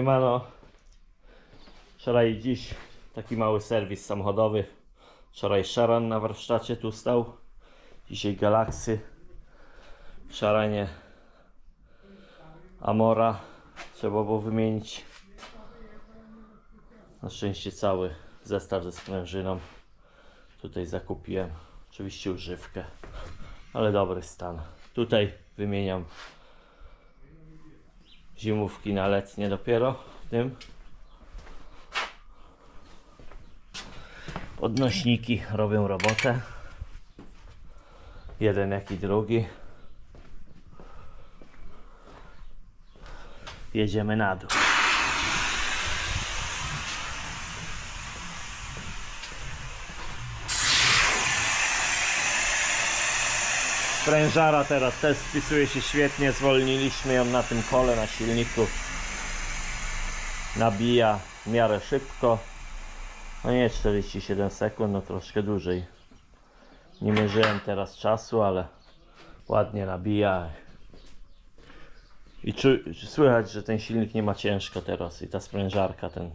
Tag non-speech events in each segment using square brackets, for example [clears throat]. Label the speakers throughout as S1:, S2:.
S1: Siemano. Wczoraj i dziś taki mały serwis samochodowy. Wczoraj Sharan na warsztacie tu stał. Dzisiaj Galaxy. W Sharanie Amora. Trzeba było wymienić. Na szczęście cały zestaw ze sprężyną. Tutaj zakupiłem. Oczywiście używkę. Ale dobry stan. Tutaj wymieniam zimówki na letnie dopiero w tym. Odnośniki robią robotę. Jeden jak i drugi. Jedziemy na dół. Sprężara teraz też spisuje się świetnie. Zwolniliśmy ją na tym kole na silniku. Nabija w miarę szybko. No nie 47 sekund, no troszkę dłużej. Nie mierzyłem teraz czasu, ale ładnie nabija. I czu, słychać, że ten silnik nie ma ciężko teraz i ta sprężarka, ten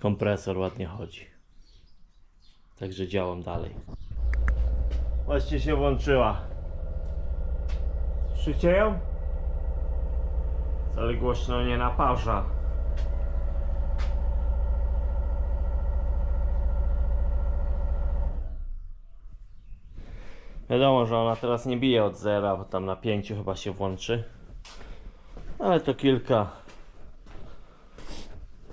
S1: kompresor ładnie chodzi. Także działam dalej. Właśnie się włączyła. Słyszycie ją? Ale głośno nie naparza. Wiadomo, że ona teraz nie bije od zera, bo tam na pięciu chyba się włączy. Ale to kilka.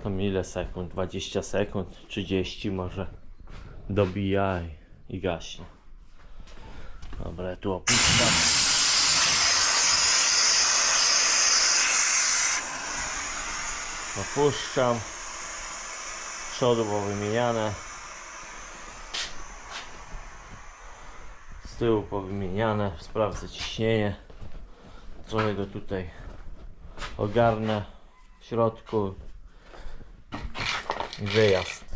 S1: Tam ile sekund? 20 sekund, 30 może dobija i, i gaśnie. Dobra, tu opuszczam. Opuszczam. Przodu było wymieniane. Z tyłu powymieniane. Sprawdzę ciśnienie. Trochę go tutaj ogarnę w środku. Wyjazd.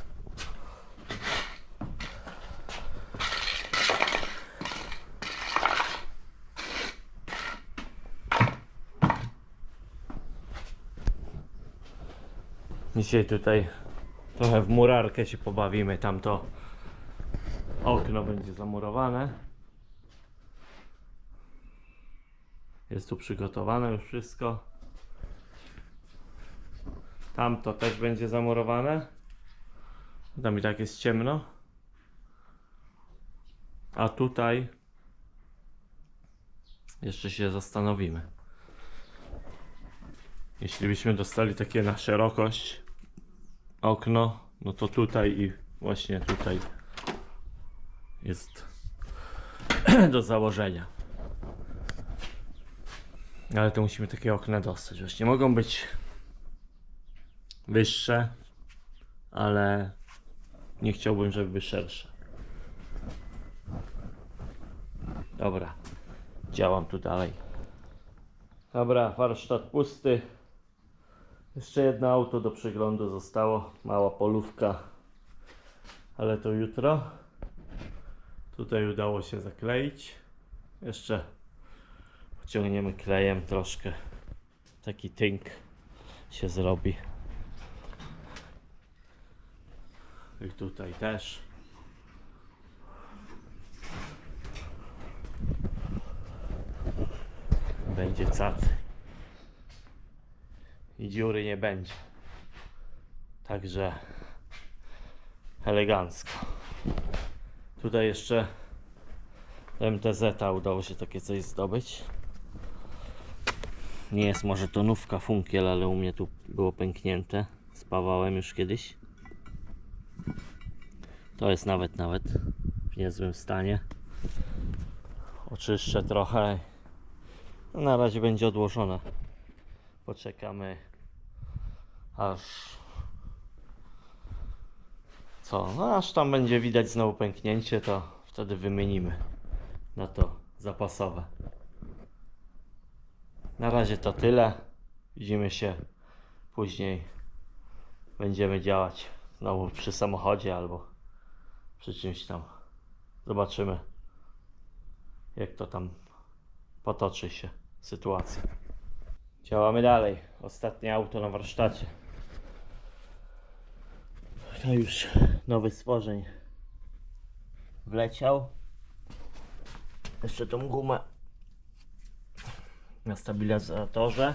S1: Dzisiaj tutaj trochę w murarkę się pobawimy. Tam to okno będzie zamurowane. Jest tu przygotowane już wszystko. Tam to też będzie zamurowane. Tam i tak jest ciemno. A tutaj jeszcze się zastanowimy. Jeśli byśmy dostali takie na szerokość okno, no to tutaj i właśnie tutaj jest [clears throat] do założenia. Ale to musimy takie okna dostać. Właśnie mogą być wyższe, ale nie chciałbym, żeby szersze. Dobra, działam tu dalej. Dobra, warsztat pusty. Jeszcze jedno auto do przeglądu zostało. Mała polówka, ale to jutro. Tutaj udało się zakleić. Jeszcze pociągniemy klejem troszkę. Taki tynk się zrobi. I tutaj też. Będzie cacy i dziury nie będzie. Także elegancko. Tutaj jeszcze MTZ udało się takie coś zdobyć. Nie jest może tonówka funkiel, ale u mnie tu było pęknięte. Spawałem już kiedyś. To jest nawet nawet w niezłym stanie. Oczyszczę trochę. Na razie będzie odłożone poczekamy aż co, no aż tam będzie widać znowu pęknięcie, to wtedy wymienimy na to zapasowe. Na razie to tyle. Widzimy się później. Będziemy działać znowu przy samochodzie albo przy czymś tam. Zobaczymy, jak to tam potoczy się sytuacja. Działamy dalej. Ostatnie auto na warsztacie. To już nowy stworzeń wleciał. Jeszcze tą gumę na stabilizatorze.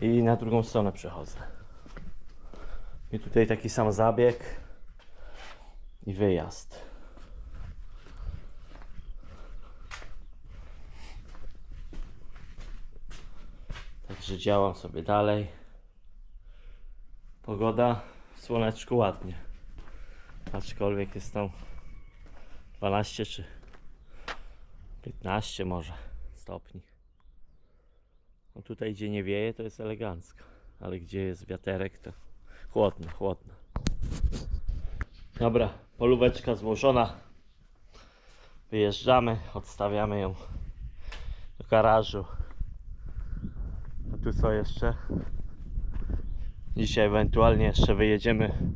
S1: I na drugą stronę przechodzę. I tutaj taki sam zabieg i wyjazd. Także działam sobie dalej. Pogoda, słoneczku ładnie. Aczkolwiek jest tam 12 czy 15 może stopni. No tutaj gdzie nie wieje to jest elegancko, ale gdzie jest wiaterek to chłodno, chłodno. Dobra, polóweczka złożona. Wyjeżdżamy, odstawiamy ją do garażu. Tu co jeszcze? Dzisiaj ewentualnie jeszcze wyjedziemy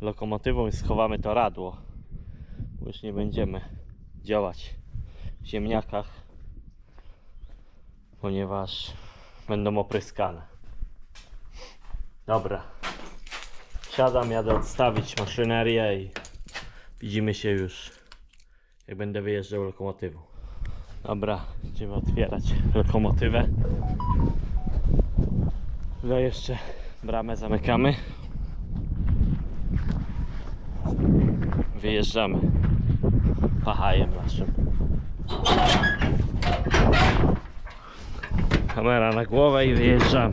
S1: lokomotywą i schowamy to radło. Bo już nie będziemy działać w ziemniakach, ponieważ będą opryskane. Dobra. Siadam, jadę odstawić maszynerię i widzimy się już jak będę wyjeżdżał lokomotywą. Dobra, będziemy otwierać lokomotywę. Tutaj jeszcze bramę zamykamy. Wyjeżdżamy pachajem naszym. Kamera na głowę i wyjeżdżamy.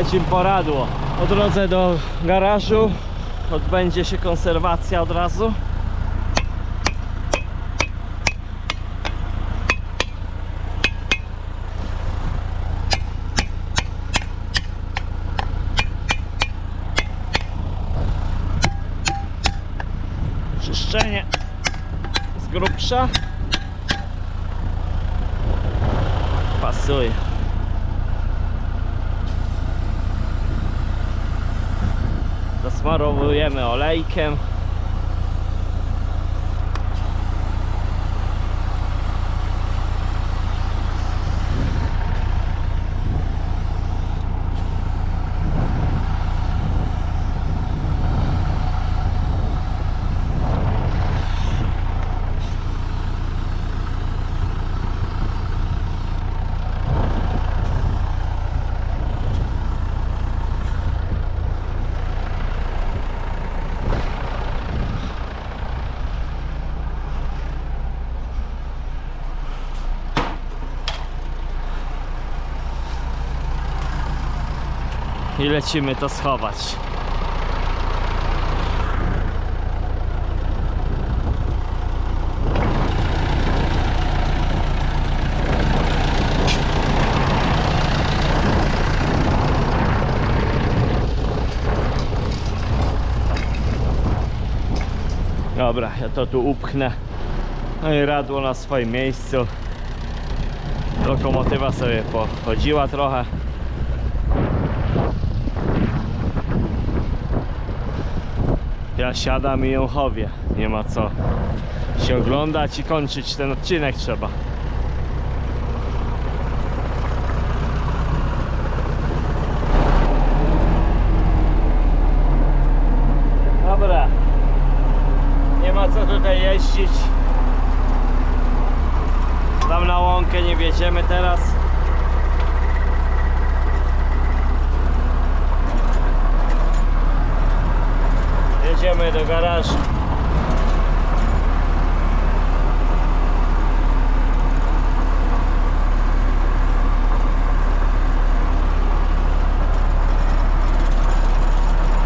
S1: Lecim poradło. Po drodze do garażu odbędzie się konserwacja od razu. Czyszczenie z grubsza. Pasuje. Zasmarowujemy olejkiem. I lecimy to schować. Dobra, ja to tu upchnę. No i radło na swoim miejscu. Lokomotywa sobie pochodziła trochę. ja siadam i ją chowię. Nie ma co się oglądać i kończyć ten odcinek trzeba. Dobra. Nie ma co tutaj jeździć. Tam na łąkę nie wjedziemy teraz. Jedziemy do garażu.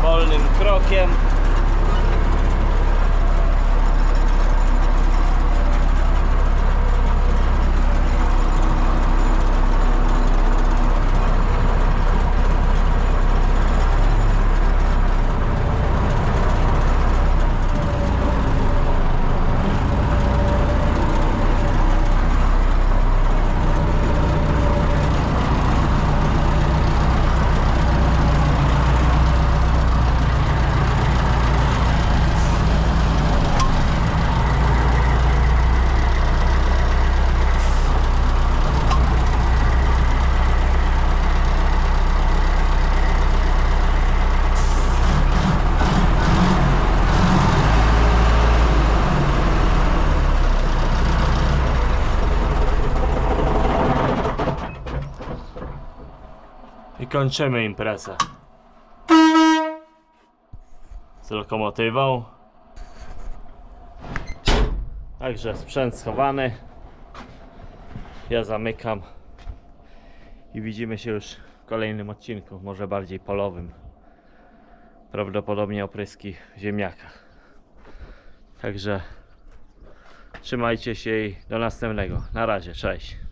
S1: Wolnym krokiem. Kończymy imprezę. Z lokomotywą. Także sprzęt schowany. Ja zamykam. I widzimy się już w kolejnym odcinku, może bardziej polowym. Prawdopodobnie opryski w ziemniakach. Także trzymajcie się i do następnego. Na razie, cześć.